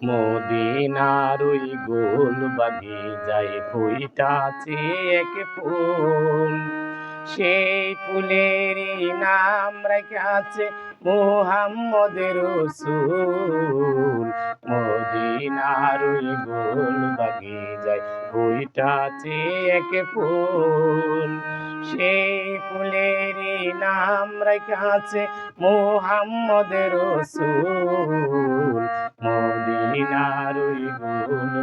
মদিনার ওই গোল বাগে যায় ফুইটাছে এক ফুল। সেই ফুলেরই নাম রেখেছে মোহাম্মদ রসুল। মদিনার ওই গোল বাগে যায় ফুইটাছে এক ফুল। সেই ফুলেরই নাম রেখেছে মোহাম্মদ রসুল। মদিনার ওই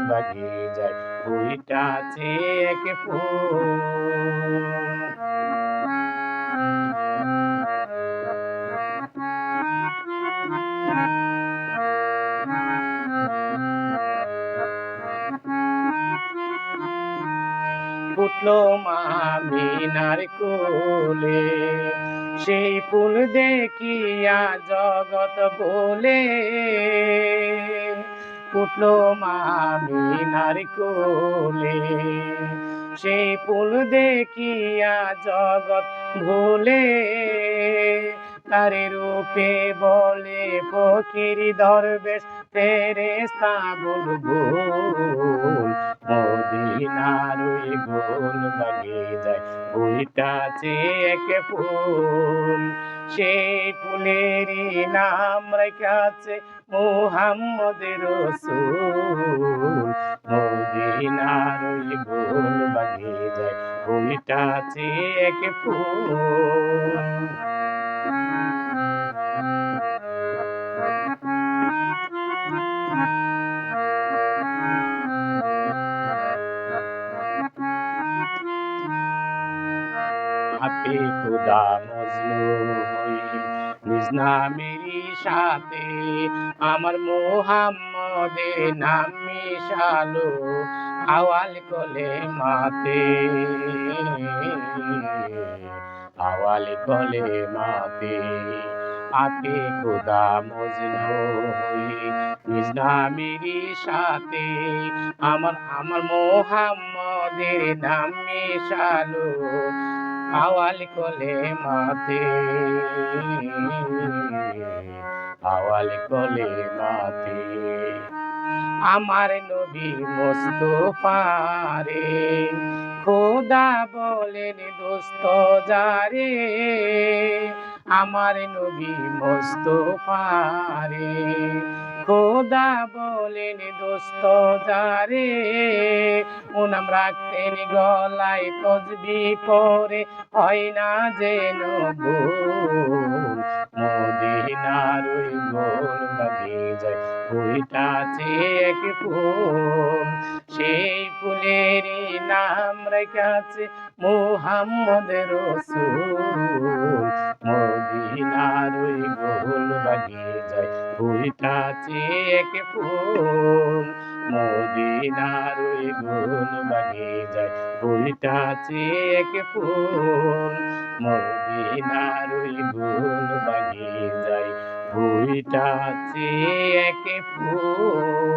বাগে যায় ওইটাছে এক ফুল। ফুটলো মামিনার কোলে, সেই ফুল দেখিয়া জগৎ বলে ফুটলো মামিনার কোলে। সেই ফুল দেখিয়া জগৎ ভুলে। তার রূপে বলে, ফকির দরবেশ ফেরেস্তা বুলবুল মদিনার গো যায়। ওইটাছে এক ফুল সেই ফুলেরই নাম রেখাছে মোহাম্মদের রসুল। মদিনার ওই গোল বাগে যায়। ওইটাছে এক ফুল। খুদা মজনু নিজ নামেরই সাথে আমার মোহাম্মদের নাম মিশালো, আওয়াল কলে মাতে। আওয়াল কলে মাতে। আপে খুদা মজনু নিজ নামেরই সাথে আমার আমার মোহাম্মদের নাম মিশালো আওয়াল কলে মাতে আওয়াল কোলে মাতে আমার নবী মোস্তফারে খোদা বলেন দোস্ত যারে। আমার নবী মোস্তফারে খোদা বলেন দোস্ত যারে ও নাম রাখতেন গলায় তসবি পরে। হয় না ভুল, মদিনার ওই গোল ওইটাছে এক ফুল। সেই ফুলেরই নাম রেখেছে মোহাম্মদ রসুল মদিনার ওই গোল বাগে যায় ওইটাছে এক ফুল। মদিনার ওই গোল বাগে যায় ওইটাছে এক ফুল। মদিনার ওই গোল বাগে যায় ওইটাছে এক ফুল।